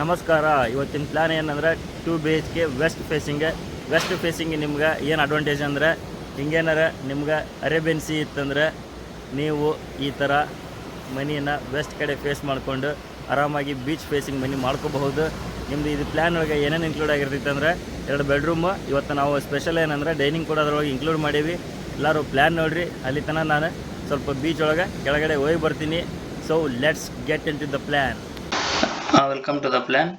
ನಮಸ್ಕಾರ. ಇವತ್ತಿನ ಪ್ಲ್ಯಾನ್ ಏನಂದ್ರೆ two B H K west facing west facing ನಿಮ್ಗೆ ಏನು ಅಡ್ವಾಂಟೇಜ್ ಅಂದ್ರೆ, ಹಿಂಗೇನಾರ ನಿಮ್ಗೆ ಅರೇಬಿಯನ್ ಸಿ ಇತ್ತಂದ್ರೆ, ನೀವು ಈ ಥರ ಮನಿನ ವೆಸ್ಟ್ ಕಡೆ ಫೇಸ್ ಮಾಡಿಕೊಂಡು ಆರಾಮಾಗಿ ಬೀಚ್ ಫೇಸಿಂಗ್ ಮನಿ ಮಾಡ್ಕೋಬಹುದು. ನಿಮ್ಮದು ಇದು ಪ್ಲ್ಯಾನ್ ಒಳಗೆ ಏನೇನು ಇನ್ಕ್ಲೂಡ್ ಆಗಿರ್ತೈತೆ ಅಂದರೆ, ಎರಡು ಬೆಡ್ರೂಮು ಇವತ್ತು ನಾವು ಸ್ಪೆಷಲ್ ಏನಂದರೆ ಡೈನಿಂಗ್ ಕೂಡ ಅದ್ರೊಳಗೆ ಇನ್ಕ್ಲೂಡ್ ಮಾಡೀವಿ. ಎಲ್ಲರೂ ಪ್ಲ್ಯಾನ್ ನೋಡಿರಿ, ಅಲ್ಲಿ ತನಕ ನಾನು ಸ್ವಲ್ಪ ಬೀಚ್ ಒಳಗೆ ಕೆಳಗಡೆ ಹೋಗಿ ಬರ್ತೀನಿ. So let's get into the plan welcome to the plan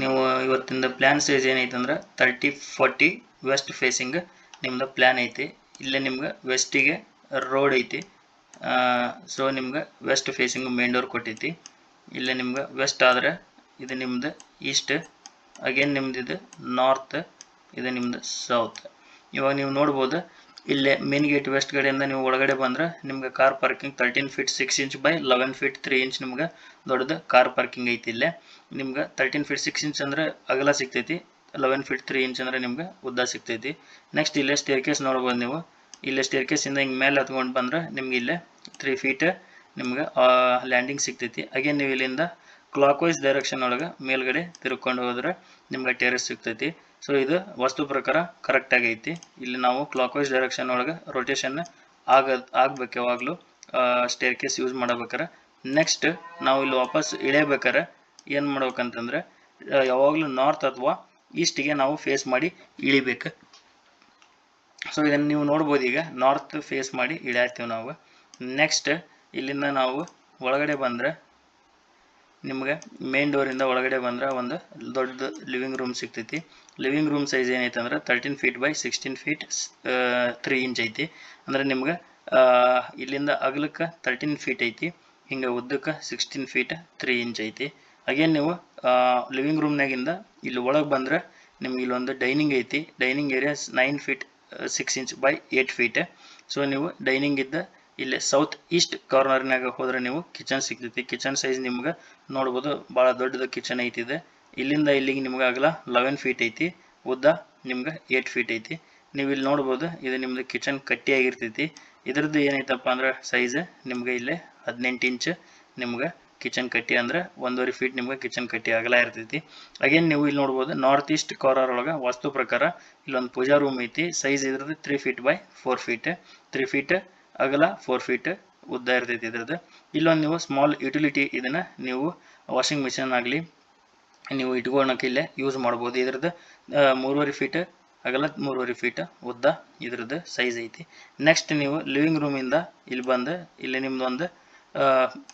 ನೀವು ಇವತ್ತಿಂದ ಪ್ಲ್ಯಾನ್ ಸೈಜ್ ಏನೈತೆ ಅಂದ್ರೆ ತರ್ಟಿ ಫಾರ್ಟಿ ವೆಸ್ಟ್ ಫೇಸಿಂಗ್ ನಿಮ್ದು ಪ್ಲ್ಯಾನ್ ಐತಿ. ಇಲ್ಲೇ ನಿಮ್ಗೆ ವೆಸ್ಟಿಗೆ ರೋಡ್ ಐತಿ. ಸೊ ನಿಮ್ಗೆ ವೆಸ್ಟ್ ಫೇಸಿಂಗ್ ಮೇನ್ ಡೋರ್ ಕೊಟ್ಟೈತಿ. ಇಲ್ಲೇ ನಿಮ್ಗೆ ವೆಸ್ಟ್ ಆದರೆ ಇದು ನಿಮ್ದು ಈಸ್ಟ್ ಅಗೇನ್ ನಿಮ್ದು ಇದು ನಾರ್ತ್ ಇದು ನಿಮ್ದು ಸೌತ್ ಇವಾಗ ನೀವು ನೋಡ್ಬೋದು ಇಲ್ಲೇ ಮೇನ್ ಗೇಟ್ ವೆಸ್ಟ್ ಕಡೆಯಿಂದ ನೀವು ಒಳಗಡೆ ಬಂದ್ರೆ ನಿಮ್ಗೆ car parking thirteen feet six inch by eleven feet three inch ನಿಮ್ಗೆ ದೊಡ್ಡದು ಕಾರ್ ಪಾರ್ಕಿಂಗ್ ಐತಿ ಇಲ್ಲೇ. ನಿಮ್ಗೆ ತರ್ಟೀನ್ ಫೀಟ್ ಸಿಕ್ಸ್ ಇಂಚ್ ಅಂದ್ರೆ ಅಗಲ ಸಿಗ್ತೈತಿ ಲೆವೆನ್ ಫೀಟ್ ತ್ರೀ ಇಂಚ್ ಅಂದ್ರೆ ನಿಮ್ಗೆ ಉದ್ದ ಸಿಗ್ತೈತಿ. ನೆಕ್ಸ್ಟ್ ಇಲ್ಲೇ ಸ್ಟೇರ್ ಕೇಸ್ ನೋಡ್ಬೋದು ನೀವು. ಇಲ್ಲೇ ಸ್ಟೇರ್ ಕೇಸಿಂದ ಹಿಂಗೆ ಮೇಲೆ ಹತ್ಕೊಂಡು ಬಂದ್ರೆ ನಿಮ್ಗೆ ಇಲ್ಲೇ ತ್ರೀ ಫೀಟ್ ನಿಮ್ಗೆ ಲ್ಯಾಂಡಿಂಗ್ ಸಿಗ್ತೈತಿ. ಅಗೇನ್ ನೀವು ಇಲ್ಲಿಂದ ಕ್ಲಾಕ್ ವೈಸ್ ಡೈರೆಕ್ಷನ್ ಒಳಗೆ ಮೇಲ್ಗಡೆ ತಿರ್ಕೊಂಡು ಹೋದ್ರೆ ನಿಮ್ಗೆ ಟೆರೆಸ್ ಸಿಗ್ತೈತಿ. ಸೊ ಇದು ವಸ್ತು ಪ್ರಕಾರ ಕರೆಕ್ಟ್ ಆಗೈತಿ ಇಲ್ಲಿ ನಾವು ಕ್ಲಾಕ್ ವೈಸ್ ಡೈರೆಕ್ಷನ್ ಒಳಗೆ ರೊಟೇಷನ್ ಆಗ, ಆಗ್ಬೇಕು ಯಾವಾಗಲೂ ಸ್ಟೇರ್ ಕೇಸ್ ಯೂಸ್ ಮಾಡಬೇಕಾರೆ ನೆಕ್ಸ್ಟ್ ನಾವು ಇಲ್ಲಿ ವಾಪಸ್ ಇಳೇಬೇಕಾರೆ ಏನು ಮಾಡ್ಬೇಕಂತಂದ್ರೆ ಯಾವಾಗಲೂ ನಾರ್ತ್ ಅಥವಾ ಈಸ್ಟಿಗೆ ನಾವು ಫೇಸ್ ಮಾಡಿ ಇಳಿಬೇಕು. ಸೊ ಇದನ್ನು ನೀವು ನೋಡ್ಬೋದು ಈಗ ನಾರ್ತ್ ಫೇಸ್ ಮಾಡಿ ಇಳಿಯತ್ತೀವಿ ನಾವು. ನೆಕ್ಸ್ಟ್ ಇಲ್ಲಿಂದ ನಾವು ಒಳಗಡೆ ಬಂದರೆ ನಿಮ್ಗೆ ಮೇನ್ ಡೋರಿಂದ ಒಳಗಡೆ ಬಂದ್ರೆ ಒಂದು ದೊಡ್ಡ ಲಿವಿಂಗ್ ರೂಮ್ ಸಿಗ್ತೈತಿ. ಲಿವಿಂಗ್ ರೂಮ್ ಸೈಜ್ ಏನೈತೆ ಅಂದ್ರೆ thirteen feet by sixteen feet three inch ಐತಿ. ಅಂದ್ರೆ ನಿಮ್ಗೆ ಇಲ್ಲಿಂದ ಅಗಲಕ್ಕೆ ತರ್ಟೀನ್ ಫೀಟ್ ಐತಿ, ಹಿಂಗೆ ಉದ್ದಕ್ಕೆ ಸಿಕ್ಸ್ಟೀನ್ ಫೀಟ್ ತ್ರೀ ಇಂಚ್ ಐತಿ. ಅಗೇನ್ ನೀವು ಲಿವಿಂಗ್ ರೂಮ್ನಾಗಿಂದ ಇಲ್ಲಿ ಒಳಗೆ ಬಂದ್ರೆ ನಿಮ್ಗೆ ಇಲ್ಲೊಂದು ಡೈನಿಂಗ್ ಐತಿ. Dining area nine feet six inch by eight feet so ನೀವು ಡೈನಿಂಗ್ ಇದ್ದ ಇಲ್ಲಿ ಸೌತ್ ಈಸ್ಟ್ ಕಾರ್ನರ್ನಾಗ ಹೋದ್ರೆ ನೀವು ಕಿಚನ್ ಸಿಗ್ತೈತಿ. ಕಿಚನ್ ಸೈಜ್ ನಿಮ್ಗೆ ನೋಡ್ಬೋದು ಭಾಳ ದೊಡ್ಡದು ಕಿಚನ್ ಐತಿದೆ. ಇಲ್ಲಿಂದ ಇಲ್ಲಿಗೆ ನಿಮ್ಗೆ ಆಗಲ ಲೆವೆನ್ ಫೀಟ್ ಐತಿ. ಉದ್ದ ನಿಮ್ಗೆ ಏಟ್ ಫೀಟ್ ಐತಿ. ನೀವು ಇಲ್ಲಿ ನೋಡ್ಬೋದು ಇದು ನಿಮ್ದು ಕಿಚನ್ ಕಟ್ಟಿ ಆಗಿರ್ತೈತಿ. ಇದ್ರದ್ದು ಏನೈತಪ್ಪ ಅಂದ್ರೆ ಸೈಜ್ ನಿಮ್ಗೆ ಇಲ್ಲಿ ಹದಿನೆಂಟು ಇಂಚ್ ನಿಮ್ಗೆ ಕಿಚನ್ ಕಟ್ಟಿ ಅಂದ್ರೆ ಒಂದೂವರೆ ಫೀಟ್ ನಿಮ್ಗೆ ಕಿಚನ್ ಕಟ್ಟಿ ಆಗಲ ಇರ್ತೈತಿ. ಅಗೇನ್ ನೀವು ಇಲ್ಲಿ ನೋಡ್ಬೋದು ನಾರ್ತ್ ಈಸ್ಟ್ ಕಾರ್ನರ್ ಒಳಗೆ ವಸ್ತು ಪ್ರಕಾರ ಇಲ್ಲೊಂದು ಪೂಜಾ ರೂಮ್ ಐತಿ. ಸೈಜ್ ಇದ್ರದ್ದು three feet by four feet three feet ಅಗಲ ಫೋರ್ ಫೀಟ್ ಉದ್ದ ಇರ್ತೈತಿ ಇದ್ರದ್ದು. ಇಲ್ಲೊಂದು ನೀವು ಸ್ಮಾಲ್ ಯುಟಿಲಿಟಿ ಇದನ್ನ ನೀವು ವಾಷಿಂಗ್ ಮಿಷನ್ ಆಗಲಿ, ನೀವು ಇಟ್ಕೊಳಕ್ಕೆ ಇಲ್ಲೇ ಯೂಸ್ ಮಾಡ್ಬೋದು. ಇದ್ರದ್ದು ಮೂರುವರೆ ಫೀಟ್ ಅಗಲ ಮೂರುವರೆ ಫೀಟ್ ಉದ್ದ ಇದ್ರದ್ದು ಸೈಜ್ ಐತಿ. ನೆಕ್ಸ್ಟ್ ನೀವು ಲಿವಿಂಗ್ ರೂಮಿಂದ ಇಲ್ಲಿ ಬಂದು, ಇಲ್ಲಿ ನಿಮ್ದು ಒಂದು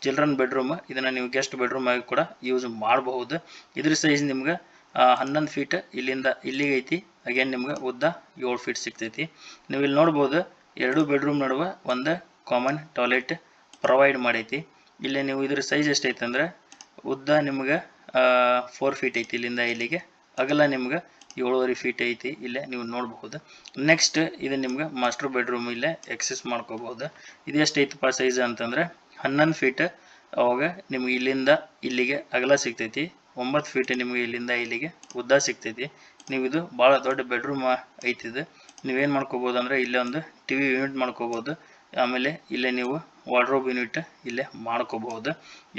ಚಿಲ್ಡ್ರನ್ ಬೆಡ್ರೂಮ್ ಇದನ್ನು ನೀವು ಗೆಸ್ಟ್ ಬೆಡ್ರೂಮ್ ಆಗಿ ಕೂಡ ಯೂಸ್ ಮಾಡಬಹುದು. ಇದ್ರ ಸೈಜ್ ನಿಮ್ಗೆ ಹನ್ನೊಂದು ಫೀಟ್ ಇಲ್ಲಿಂದ ಇಲ್ಲಿಗೆ ಐತಿ. ಅಗೇನ್ ನಿಮ್ಗೆ ಉದ್ದ ಏಳು ಫೀಟ್ ಸಿಗ್ತೈತಿ. ನೀವು ಇಲ್ಲಿ ನೋಡ್ಬೋದು ಎರಡು ಬೆಡ್ರೂಮ್ ನಡುವೆ ಒಂದು ಕಾಮನ್ ಟಾಯ್ಲೆಟ್ ಪ್ರೊವೈಡ್ ಮಾಡೈತಿ. ಇಲ್ಲಿ ನೀವು ಇದ್ರ ಸೈಜ್ ಎಷ್ಟೈತೆ ಅಂದ್ರೆ ಉದ್ದ ನಿಮ್ಗೆ ಫೋರ್ ಫೀಟ್ ಐತಿ ಇಲ್ಲಿಂದ ಇಲ್ಲಿಗೆ. ಅಗಲ ನಿಮ್ಗೆ ಏಳುವರೆ ಫೀಟ್ ಐತಿ ಇಲ್ಲೇ ನೀವು ನೋಡಬಹುದು. ನೆಕ್ಸ್ಟ್ ಇದು ನಿಮ್ಗೆ ಮಾಸ್ಟರ್ ಬೆಡ್ರೂಮ್ ಇಲ್ಲೇ ಎಕ್ಸೆಸ್ ಮಾಡ್ಕೋಬಹುದು. ಇದು ಎಷ್ಟು ಐತಪ್ಪ ಸೈಜ್ ಅಂತಂದ್ರೆ ಹನ್ನೊಂದು ಫೀಟ್ ಅವಾಗ ನಿಮ್ಗೆ ಇಲ್ಲಿಂದ ಇಲ್ಲಿಗೆ ಅಗಲ ಸಿಗ್ತೈತಿ, ಒಂಬತ್ತು ಫೀಟ್ ನಿಮ್ಗೆ ಇಲ್ಲಿಂದ ಇಲ್ಲಿಗೆ ಉದ್ದ ಸಿಗ್ತೈತಿ. ನೀವು ಇದು ಭಾಳ ದೊಡ್ಡ ಬೆಡ್ರೂಮ್ ಐತಿದು ನೀವೇನು ಮಾಡ್ಕೋಬೋದು ಅಂದರೆ ಇಲ್ಲೇ ಒಂದು ಟಿ ವಿ ಯೂನಿಟ್ ಮಾಡ್ಕೋಬೋದು. ಆಮೇಲೆ ಇಲ್ಲೇ ನೀವು ವಾರ್ಡ್ರೋಬ್ ಯೂನಿಟ್ ಇಲ್ಲೇ ಮಾಡ್ಕೋಬಹುದು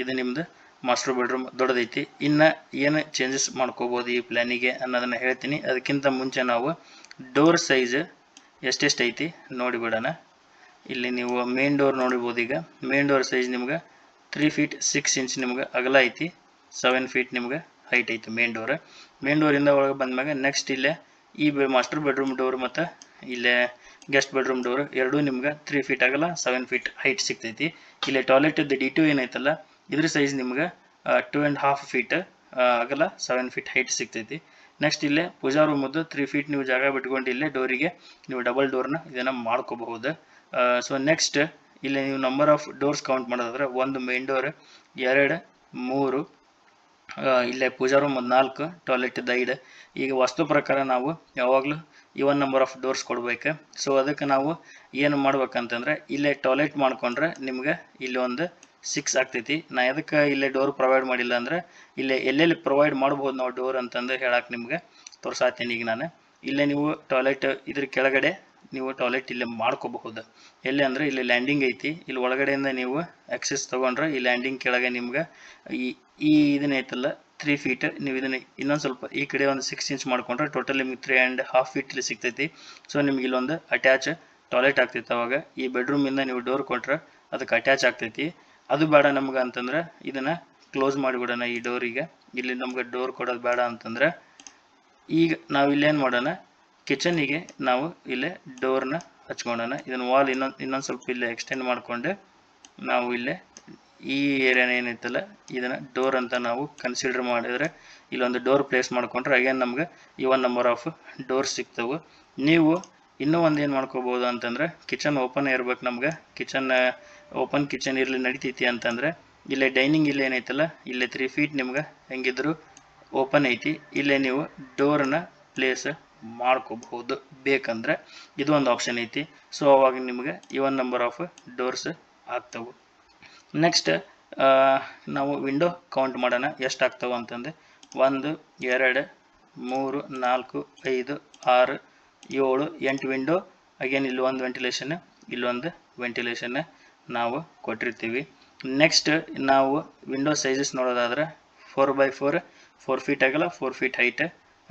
ಇದು ನಿಮ್ಮದು ಮಾಸ್ಟರ್ ಬೆಡ್ರೂಮ್ ದೊಡ್ಡದೈತಿ. ಇನ್ನು ಏನು ಚೇಂಜಸ್ ಮಾಡ್ಕೋಬೋದು ಈ ಪ್ಲ್ಯಾನಿಗೆ ಅನ್ನೋದನ್ನು ಹೇಳ್ತೀನಿ. ಅದಕ್ಕಿಂತ ಮುಂಚೆ ನಾವು ಡೋರ್ ಸೈಜ್ ಎಷ್ಟೆಷ್ಟು ಐತಿ ನೋಡಿಬಿಡೋಣ ಇಲ್ಲಿ ನೀವು ಮೇನ್ ಡೋರ್ ನೋಡಿಬೋದು ಈಗ. ಮೇನ್ ಡೋರ್ ಸೈಜ್ ನಿಮ್ಗೆ ತ್ರೀ ಫೀಟ್ ಸಿಕ್ಸ್ ಇಂಚ್ ನಿಮ್ಗೆ ಅಗಲ ಐತಿ. ಸೆವೆನ್ ಫೀಟ್ ನಿಮ್ಗೆ ಹೈಟ್ ಐತಿ ಮೇನ್ ಡೋರ್ ಮೇನ್ ಡೋರಿಂದ ಒಳಗೆ ಬಂದ್ಮ್ಯಾಗ ನೆಕ್ಸ್ಟ್ ಇಲ್ಲೇ ಈ ಮಾಸ್ಟರ್ ಬೆಡ್ರೂಮ್ ಡೋರ್ ಮತ್ತು ಇಲ್ಲೇ ಗೆಸ್ಟ್ ಬೆಡ್ರೂಮ್ ಡೋರ್ ಎರಡೂ ನಿಮ್ಗೆ ತ್ರೀ ಫೀಟ್ ಆಗಲ್ಲ ಸೆವೆನ್ ಫೀಟ್ ಹೈಟ್ ಸಿಗ್ತೈತಿ. ಇಲ್ಲೇ ಟಾಯ್ಲೆಟ್ ಡಿ ಟು ಏನೈತಲ್ಲ, ಇದ್ರ ಸೈಜ್ ನಿಮ್ಗೆ ಟೂ ಆ್ಯಂಡ್ ಹಾಫ್ ಫೀಟ್ ಆಗಲ್ಲ ಸೆವೆನ್ ಫೀಟ್ ಹೈಟ್ ಸಿಗ್ತೈತಿ. ನೆಕ್ಸ್ಟ್ ಇಲ್ಲೇ ಪೂಜಾ ರೂಮದ್ದು ತ್ರೀ ಫೀಟ್ ನೀವು ಜಾಗ ಬಿಟ್ಕೊಂಡು ಇಲ್ಲೇ ಡೋರಿಗೆ ನೀವು ಡಬಲ್ ಡೋರ್ನ ಇದನ್ನು ಮಾಡ್ಕೋಬಹುದು. ಸೊ ನೆಕ್ಸ್ಟ್ ಇಲ್ಲಿ ನೀವು ನಂಬರ್ ಆಫ್ ಡೋರ್ಸ್ ಕೌಂಟ್ ಮಾಡೋದಾದ್ರೆ ಒಂದು ಮೇನ್ ಡೋರ್ ಎರಡು, ಮೂರು ಇಲ್ಲೇ ಪೂಜಾ ರೂಮ್ ಒಂದು ನಾಲ್ಕು ಟಾಯ್ಲೆಟ್ ಐದು. ಈಗ ವಾಸ್ತು ಪ್ರಕಾರ ನಾವು ಯಾವಾಗಲೂ ಇವನ್ ನಂಬರ್ ಆಫ್ ಡೋರ್ಸ್ ಕೊಡ್ಬೇಕು. ಸೊ ಅದಕ್ಕೆ ನಾವು ಏನು ಮಾಡ್ಬೇಕಂತಂದ್ರೆ ಇಲ್ಲೇ ಟಾಯ್ಲೆಟ್ ಮಾಡ್ಕೊಂಡ್ರೆ ನಿಮ್ಗೆ ಇಲ್ಲಿ ಒಂದು ಸಿಕ್ಸ್ ಆಗ್ತೈತಿ. ನಾ ಎದಕ್ಕೆ ಇಲ್ಲೇ ಡೋರ್ ಪ್ರೊವೈಡ್ ಮಾಡಿಲ್ಲ ಅಂದ್ರೆ ಇಲ್ಲೇ ಎಲ್ಲೆಲ್ಲಿ ಪ್ರೊವೈಡ್ ಮಾಡ್ಬೋದು ನಾವು ಡೋರ್ ಅಂತಂದು ಹೇಳಕ್ಕೆ ನಿಮ್ಗೆ ತೋರ್ಸಾತೀನಿ ಈಗ ನಾನು. ಇಲ್ಲೇ ನೀವು ಟಾಯ್ಲೆಟ್ ಇದ್ರ ಕೆಳಗಡೆ ನೀವು ಟಾಯ್ಲೆಟ್ ಇಲ್ಲಿ ಮಾಡ್ಕೋಬಹುದು. ಎಲ್ಲಿ ಅಂದರೆ ಇಲ್ಲಿ ಲ್ಯಾಂಡಿಂಗ್ ಐತಿ. ಇಲ್ಲಿ ಒಳಗಡೆಯಿಂದ ನೀವು ಆಕ್ಸೆಸ್ ತೊಗೊಂಡ್ರೆ ಈ ಲ್ಯಾಂಡಿಂಗ್ ಕೆಳಗೆ ನಿಮ್ಗೆ ಈ ಈ ಇದನ್ನ ಐತಲ್ಲ ತ್ರೀ ಫೀಟ್ ನೀವು ಇದನ್ನು ಇನ್ನೊಂದು ಸ್ವಲ್ಪ ಈ ಕಡೆ ಒಂದು ಸಿಕ್ಸ್ ಇಂಚ್ ಮಾಡ್ಕೊಂಡ್ರೆ ಟೋಟಲ್ ನಿಮ್ಗೆ ತ್ರೀ ಆ್ಯಂಡ್ ಹಾಫ್ ಫೀಟ್ ಇಲ್ಲಿ ಸಿಗ್ತೈತಿ. ಸೊ ನಿಮ್ಗೆ ಇಲ್ಲೊಂದು ಅಟ್ಯಾಚ್ ಟಾಯ್ಲೆಟ್ ಆಗ್ತೈತೆ ಅವಾಗ. ಈ ಬೆಡ್ರೂಮಿಂದ ನೀವು ಡೋರ್ ಕೊಟ್ರೆ ಅದಕ್ಕೆ ಅಟ್ಯಾಚ್ ಆಗ್ತೈತಿ. ಅದು ಬೇಡ ನಮ್ಗೆ ಅಂತಂದ್ರೆ ಇದನ್ನು ಕ್ಲೋಸ್ ಮಾಡಿಬಿಡೋಣ ಈ ಡೋರಿಗೆ ಇಲ್ಲಿ ನಮ್ಗೆ ಡೋರ್ ಕೊಡೋದು ಬೇಡ ಅಂತಂದ್ರೆ ಈಗ ನಾವು ಇಲ್ಲೇನು ಮಾಡೋಣ? ಕಿಚನಿಗೆ ನಾವು ಇಲ್ಲೇ ಡೋರ್ನ ಹಚ್ಕೊಳ್ಳೋಣ ಇದನ್ನು ವಾಲ್ ಇನ್ನೊಂದು ಇನ್ನೊಂದು ಸ್ವಲ್ಪ ಇಲ್ಲೇ ಎಕ್ಸ್ಟೆಂಡ್ ಮಾಡಿಕೊಂಡು. ನಾವು ಇಲ್ಲೇ ಈ ಏರಿಯಾನ ಏನೈತಲ್ಲ ಇದನ್ನು ಡೋರ್ ಅಂತ ನಾವು ಕನ್ಸಿಡರ್ ಮಾಡಿದರೆ ಇಲ್ಲೊಂದು ಡೋರ್ ಪ್ಲೇಸ್ ಮಾಡ್ಕೊಂಡ್ರೆ ಅಗೇನ್ ನಮ್ಗೆ ಈ ಒನ್ ನಂಬರ್ ಆಫ್ ಡೋರ್ ಸಿಗ್ತವೆ. ನೀವು ಇನ್ನೂ ಒಂದು ಏನು ಮಾಡ್ಕೋಬೋದು ಅಂತಂದ್ರೆ ಕಿಚನ್ ಓಪನ್ ಇರ್ಬೇಕು ನಮ್ಗೆ. ಕಿಚನ್ ಓಪನ್ ಕಿಚನ್ ಇರಲಿ ನಡಿತೈತಿ ಅಂತಂದ್ರೆ ಇಲ್ಲೇ ಡೈನಿಂಗ್ ಇಲ್ಲೇ ಏನೈತಲ್ಲ, ಇಲ್ಲೇ ತ್ರೀ ಫೀಟ್ ನಿಮ್ಗೆ ಹೆಂಗಿದ್ರು ಓಪನ್ ಐತಿ. ಇಲ್ಲೇ ನೀವು ಡೋರ್ನ ಪ್ಲೇಸ್ ಮಾಡ್ಕೋಬಹುದು. ಬೇಕಂದ್ರೆ ಇದು ಒಂದು ಆಪ್ಷನ್ ಐತಿ. ಸೊ ಅವಾಗ ನಿಮಗೆ ಇವನ್ ನಂಬರ್ ಆಫ್ ಡೋರ್ಸ್ ಆಗ್ತವೆ. ನೆಕ್ಸ್ಟ್ ನಾವು ವಿಂಡೋ ಕೌಂಟ್ ಮಾಡೋಣ. ಎಷ್ಟು ಆಗ್ತವೆ ಅಂತಂದು ಒಂದು, ಎರಡು, ಮೂರು, ನಾಲ್ಕು, ಐದು, ಆರು, ಏಳು, ಎಂಟು ವಿಂಡೋ ಅಗೇನ್ ಇಲ್ಲಿ ಒಂದು ವೆಂಟಿಲೇಷನ್ ಇಲ್ಲೊಂದು ವೆಂಟಿಲೇಷನ್ ನಾವು ಕೊಟ್ಟಿರ್ತೀವಿ. ನೆಕ್ಸ್ಟ್ ನಾವು ವಿಂಡೋ ಸೈಜಸ್ ನೋಡೋದಾದ್ರೆ four by four four feet ಆಗಲ್ಲ ಫೋರ್ ಫೀಟ್ ಹೈಟ್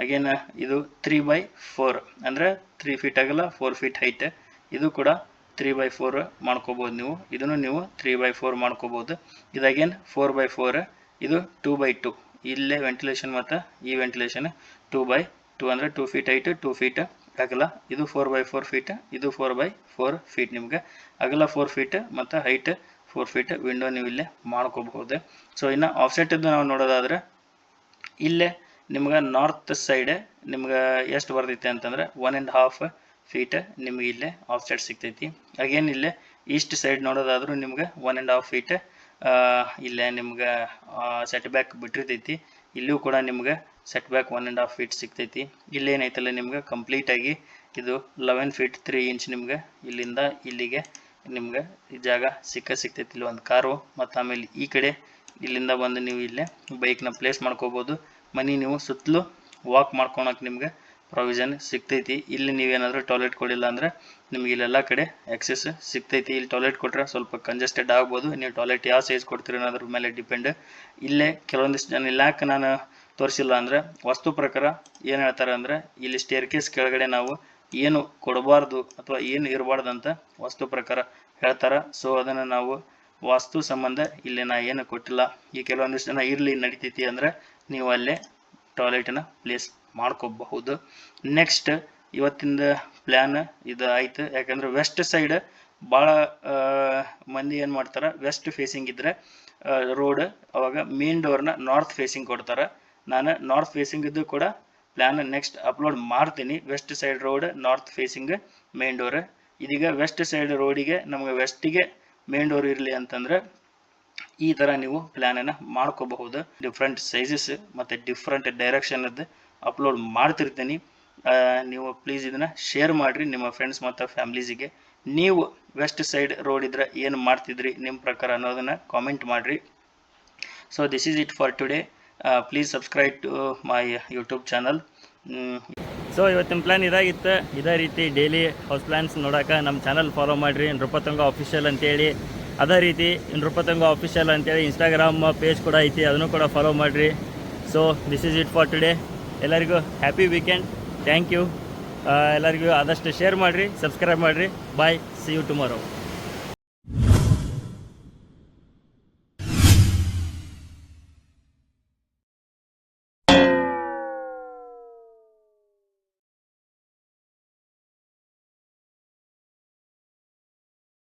ಅಗೇನ್ ಇದು ತ್ರೀ ಬೈ ಫೋರ್ ಅಂದರೆ ತ್ರೀ ಫೀಟ್ ಆಗಲ್ಲ ಫೋರ್ ಫೀಟ್ ಹೈಟ್ ಇದು ಕೂಡ ತ್ರೀ ಬೈ ಫೋರ್ ಮಾಡ್ಕೋಬೋದು ನೀವು. ಇದನ್ನು ನೀವು ತ್ರೀ ಬೈ ಫೋರ್ ಮಾಡ್ಕೋಬೋದು. ಇದು ಅಗೇನ್ ಫೋರ್ ಬೈ ಫೋರ್ ಇದು ಟೂ ಬೈ ಟು ಇಲ್ಲೇ ವೆಂಟಿಲೇಷನ್ ಮತ್ತು ಈ ವೆಂಟಿಲೇಷನ್ ಟೂ ಬೈ ಟೂ ಅಂದರೆ two feet height two feet ಅಗಲ ಇದು ಫೋರ್ ಬೈ ಫೋರ್ ಫೀಟ್ ಇದು ಫೋರ್ ಬೈ ಫೋರ್ ಫೀಟ್ ನಿಮ್ಗೆ. ಅಗಲ ಫೋರ್ ಫೀಟ್ ಮತ್ತು ಹೈಟ್ ಫೋರ್ ಫೀಟ್ ವಿಂಡೋ ನೀವು ಇಲ್ಲೇ ಮಾಡ್ಕೋಬಹುದು ಸೊ ಇನ್ನು ಆಫ್ಸೆಟ್ ನಾವು ನೋಡೋದಾದ್ರೆ, ಇಲ್ಲೇ ನಿಮ್ಗೆ ನಾರ್ತ್ ಸೈಡ್ ನಿಮ್ಗೆ ಎಷ್ಟು ಬರ್ತೈತೆ ಅಂತಂದ್ರೆ ಒನ್ ಆ್ಯಂಡ್ ಹಾಫ್ ಫೀಟ್ ನಿಮ್ಗೆ ಇಲ್ಲೇ ಆಫ್ ಸೈಡ್ ಸಿಗ್ತೈತಿ. ಅಗೇನ್ ಇಲ್ಲೇ ಈಸ್ಟ್ ಸೈಡ್ ನೋಡೋದಾದ್ರೂ ನಿಮ್ಗೆ ಒನ್ ಆ್ಯಂಡ್ ಹಾಫ್ ಫೀಟ್ ಇಲ್ಲೇ ನಿಮ್ಗೆ ಸೆಟ್ ಬ್ಯಾಕ್ ಬಿಟ್ಟಿರ್ತೈತಿ. ಇಲ್ಲೂ ಕೂಡ ನಿಮ್ಗೆ setback one and half feet ಸಿಗ್ತೈತಿ ಇಲ್ಲೇನೈತಲ್ಲ ನಿಮ್ಗೆ ಕಂಪ್ಲೀಟಾಗಿ ಇದು ಲೆವೆನ್ ಫೀಟ್ ತ್ರೀ ಇಂಚ್ ನಿಮ್ಗೆ ಇಲ್ಲಿಂದ ಇಲ್ಲಿಗೆ ನಿಮ್ಗೆ ಈ ಜಾಗ ಸಿಕ್ಕ ಸಿಗ್ತೈತಿ. ಇಲ್ಲಿ ಒಂದು ಕಾರು ಮತ್ತು ಆಮೇಲೆ ಈ ಕಡೆ ಇಲ್ಲಿಂದ ಬಂದು ನೀವು ಇಲ್ಲೇ ಬೈಕ್ನ ಪ್ಲೇಸ್ ಮಾಡ್ಕೋಬೋದು. ಮನೆ ನೀವು ಸುತ್ತಲೂ ವಾಕ್ ಮಾಡ್ಕೊಳಕ್ಕೆ ನಿಮಗೆ ಪ್ರೊವಿಷನ್ ಸಿಗ್ತೈತಿ. ಇಲ್ಲಿ ನೀವೇನಾದರೂ ಟಾಯ್ಲೆಟ್ ಕೊಡಿಲ್ಲ ಅಂದರೆ ನಿಮ್ಗೆ ಇಲ್ಲೆಲ್ಲ ಕಡೆ ಆಕ್ಸೆಸ್ ಸಿಗ್ತೈತಿ. ಇಲ್ಲಿ ಟಾಯ್ಲೆಟ್ ಕೊಟ್ಟರೆ ಸ್ವಲ್ಪ ಕಂಜೆಸ್ಟೆಡ್ ಆಗ್ಬೋದು. ನೀವು ಟಾಯ್ಲೆಟ್ ಯಾವ ಸೈಜ್ ಕೊಡ್ತೀರಿ ಅನ್ನೋದ್ರ ಮೇಲೆ ಡಿಪೆಂಡ್ ಇಲ್ಲೇ ಕೆಲವೊಂದಿಷ್ಟು ಜನ ಇಲ್ಲಿ ನಾನು ತೋರಿಸಿಲ್ಲ ಅಂದರೆ ವಸ್ತು ಪ್ರಕಾರ ಏನು ಹೇಳ್ತಾರೆ ಅಂದರೆ ಇಲ್ಲಿ ಸ್ಟೇರ್ ಕೇಸ್ ಕೆಳಗಡೆ ನಾವು ಏನು ಕೊಡಬಾರ್ದು ಅಥವಾ ಏನು ಇರಬಾರ್ದು ಅಂತ ವಸ್ತು ಪ್ರಕಾರ ಹೇಳ್ತಾರೆ. ಸೊ ಅದನ್ನು ನಾವು ವಾಸ್ತು ಸಂಬಂಧ ಇಲ್ಲಿ ನಾ ಏನು ಕೊಟ್ಟಿಲ್ಲ. ಈ ಕೆಲವೊಂದಿಷ್ಟು ಜನ ಇರಲಿ ನಡಿತೈತಿ ಅಂದರೆ ನೀವು ಅಲ್ಲೇ ಟಾಯ್ಲೆಟನ್ನು ಪ್ಲೇಸ್ ಮಾಡ್ಕೋಬಹುದು. ನೆಕ್ಸ್ಟ್ ಇವತ್ತಿಂದ ಪ್ಲ್ಯಾನ್ ಇದು ಆಯ್ತು. ಯಾಕಂದ್ರೆ ವೆಸ್ಟ್ ಸೈಡ್ ಭಾಳ ಮಂದಿ ಏನು ಮಾಡ್ತಾರೆ ವೆಸ್ಟ್ ಫೇಸಿಂಗ್ ಇದ್ದರೆ ರೋಡ್ ಅವಾಗ ಮೇನ್ ಡೋರ್ನ ನಾರ್ತ್ ಫೇಸಿಂಗ್ ಕೊಡ್ತಾರೆ. ನಾನು ನಾರ್ತ್ ಫೇಸಿಂಗ್ ಇದ್ದು ಕೂಡ ಪ್ಲ್ಯಾನ್ ನೆಕ್ಸ್ಟ್ ಅಪ್ಲೋಡ್ ಮಾಡ್ತೀನಿ. West side road north facing main door ಇದೀಗ ವೆಸ್ಟ್ ಸೈಡ್ ರೋಡಿಗೆ ನಮಗೆ ವೆಸ್ಟಿಗೆ ಮೇನ್ ಡೋರ್ ಇರಲಿ ಅಂತಂದ್ರೆ ಈ ಥರ ನೀವು ಪ್ಲ್ಯಾನನ್ನು ಮಾಡ್ಕೋಬಹುದು. ಡಿಫ್ರೆಂಟ್ ಸೈಜಸ್ ಮತ್ತು ಡಿಫ್ರೆಂಟ್ ಡೈರೆಕ್ಷನದ್ದು ಅಪ್ಲೋಡ್ ಮಾಡ್ತಿರ್ತೀನಿ. ನೀವು ಪ್ಲೀಸ್ ಇದನ್ನು ಶೇರ್ ಮಾಡಿರಿ ನಿಮ್ಮ ಫ್ರೆಂಡ್ಸ್ ಮತ್ತು ಫ್ಯಾಮ್ಲೀಸಿಗೆ ನೀವು ವೆಸ್ಟ್ ಸೈಡ್ ರೋಡ್ ಇದ್ರೆ ಏನು ಮಾಡ್ತಿದ್ರಿ ನಿಮ್ಮ ಪ್ರಕಾರ ಅನ್ನೋದನ್ನು ಕಾಮೆಂಟ್ ಮಾಡಿರಿ. So this is it for today please subscribe to my YouTube channel so ಇವತ್ತಿನ ಪ್ಲ್ಯಾನ್ ಇದಾಗಿತ್ತು. ಇದೇ ರೀತಿ ಡೈಲಿ ಹೌಸ್ ಪ್ಲ್ಯಾನ್ಸ್ ನೋಡೋಕೆ ನಮ್ಮ ಚಾನಲ್ ಫಾಲೋ ಮಾಡಿರಿ. ನೃಪತಂಗ ಆಫೀಷಿಯಲ್ ಅಂತೇಳಿ. ಅದೇ ರೀತಿ ನೃಪತಂಗ ಅಫಿಷಿಯಲ್ ಅಂತೇಳಿ ಇನ್ಸ್ಟಾಗ್ರಾಮ್ ಪೇಜ್ ಕೂಡ ಐತಿ. ಅದನ್ನು ಕೂಡ ಫಾಲೋ ಮಾಡಿರಿ. So this is it for today ಎಲ್ಲರಿಗೂ ಹ್ಯಾಪಿ ವೀಕೆಂಡ್ ಥ್ಯಾಂಕ್ ಯು ಎಲ್ಲರಿಗೂ ಆದಷ್ಟು ಶೇರ್ ಮಾಡಿರಿ ಸಬ್ಸ್ಕ್ರೈಬ್ ಮಾಡಿರಿ. Bye see you tomorrow